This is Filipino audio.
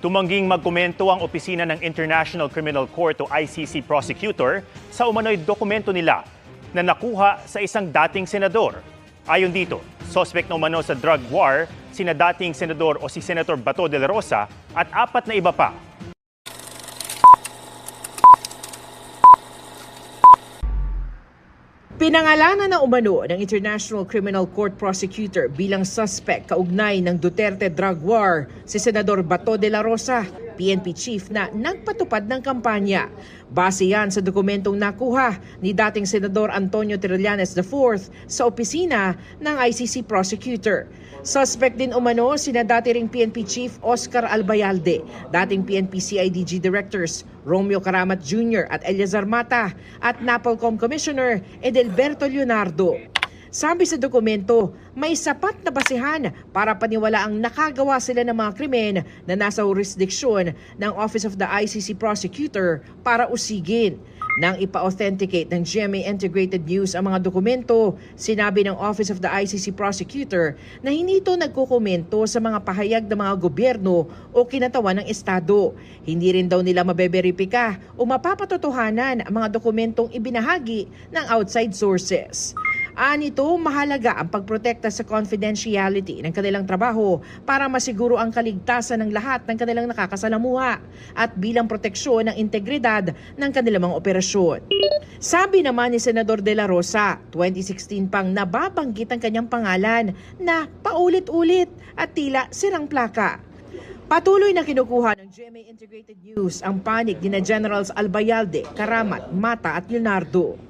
Tumangging magkomento ang opisina ng International Criminal Court o ICC prosecutor sa umano'y dokumento nila na nakuha sa isang dating senador. Ayon dito, suspect na umano sa drug war sina dating senador o si Senator Bato de la Rosa at apat na iba pa. Pinangalanan na umano ng International Criminal Court prosecutor bilang suspect kaugnay ng Duterte drug war si Senador Bato de la Rosa, PNP chief na nagpatupad ng kampanya. Base yan sa dokumentong nakuha ni dating Senador Antonio Trillanes IV sa opisina ng ICC prosecutor. Suspect din umano sina dati ring PNP Chief Oscar Albayalde, dating PNP CIDG Directors Romeo Karamat Jr. at Eliazar Mata at NAPOLCOM Commissioner Edelberto Leonardo. Sabi sa dokumento, may sapat na basihan para paniwala ang nakagawa sila ng mga krimen na nasa jurisdiksyon ng Office of the ICC Prosecutor para usigin. Nang ipa-authenticate ng GMA Integrated News ang mga dokumento, sinabi ng Office of the ICC Prosecutor na hindi ito nagkukomento sa mga pahayag ng mga gobyerno o kinatawan ng Estado. Hindi rin daw nila mabeberipika o mapapatotohanan ang mga dokumentong ibinahagi ng outside sources. Anito, mahalaga ang pagprotekta sa confidentiality ng kanilang trabaho para masiguro ang kaligtasan ng lahat ng kanilang nakakasalamuha at bilang proteksyon ng integridad ng kanilang mga operasyon. Sabi naman ni Senador De La Rosa, 2016 pang nababanggit ang kanyang pangalan na paulit-ulit at tila sirang plaka. Patuloy na kinukuha ng GMA Integrated News ang panig ni na Generals Albayalde, Karamat, Mata at Leonardo.